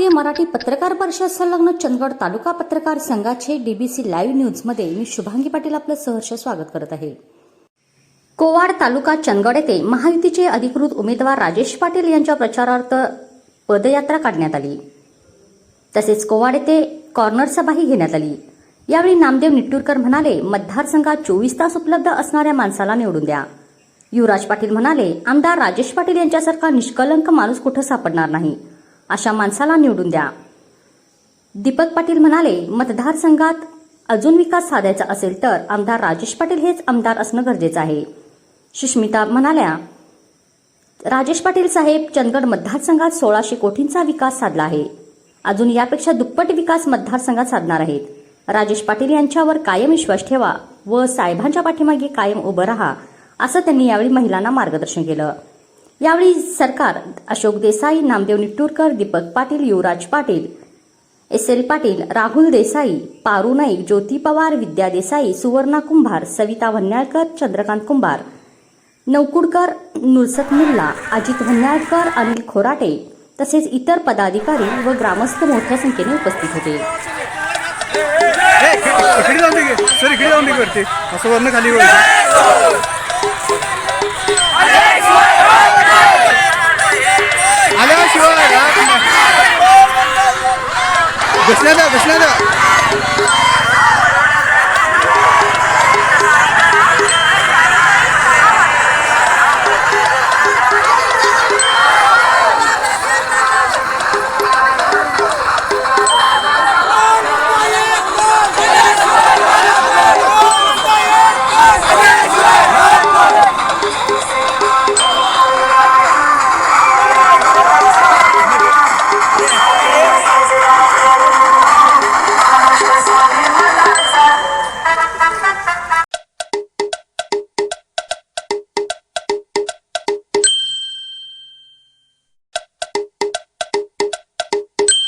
भारतीय मराठी पत्रकार परिषद संलग्न चंदगड तालुका पत्रकार संघाचे डीबीसी लाईव्ह न्यूजमध्ये मी शुभांगी पाटील आपलं सहर्ष स्वागत करत आहे. कोवाड तालुका चंदगड येथे महायुतीचे अधिकृत उमेदवार राजेश पाटील यांच्या प्रचारार्थ पदयात्रा काढण्यात आली. तसेच कोवाड येथे कॉर्नर सभाही घेण्यात आली. यावेळी नामदेव निट्टूरकर म्हणाले मतदारसंघात चोवीस तास उपलब्ध असणाऱ्या माणसाला निवडून द्या. युवराज पाटील म्हणाले आमदार राजेश पाटील यांच्यासारखा निष्कलंक माणूस कुठं सापडणार नाही? अशा माणसाला निवडून द्या. दीपक पाटील म्हणाले मतदारसंघात अजून विकास साधायचा असेल तर आमदार राजेश पाटील हेच आमदार असणं गरजेचं आहे. सुष्मिता म्हणाल्या राजेश पाटील साहेब चंदगड मतदारसंघात सोळाशे कोटींचा विकास साधला आहे. अजून यापेक्षा दुप्पट विकास मतदारसंघात साधणार आहेत. राजेश पाटील यांच्यावर कायम विश्वास ठेवा व साहेबांच्या पाठीमागे कायम उभं राहा असं त्यांनी यावेळी महिलांना मार्गदर्शन केलं. यावेळी सरकार अशोक देसाई नामदेव निट्टूरकर दीपक पाटील युवराज पाटील एस एल पाटील राहुल देसाई पारू नाईक ज्योती पवार विद्या देसाई सुवर्णा कुंभार सविता वन्याळकर चंद्रकांत कुंभार नवकुडकर नुरसत मुल्ला अजित वन्याळकर अनिल खोराटे तसेच इतर पदाधिकारी व ग्रामस्थ मोठ्या संख्येने उपस्थित होते ए, इकडे जाऊन सर इकडे जाऊन असं वरनं खाली দেখছেন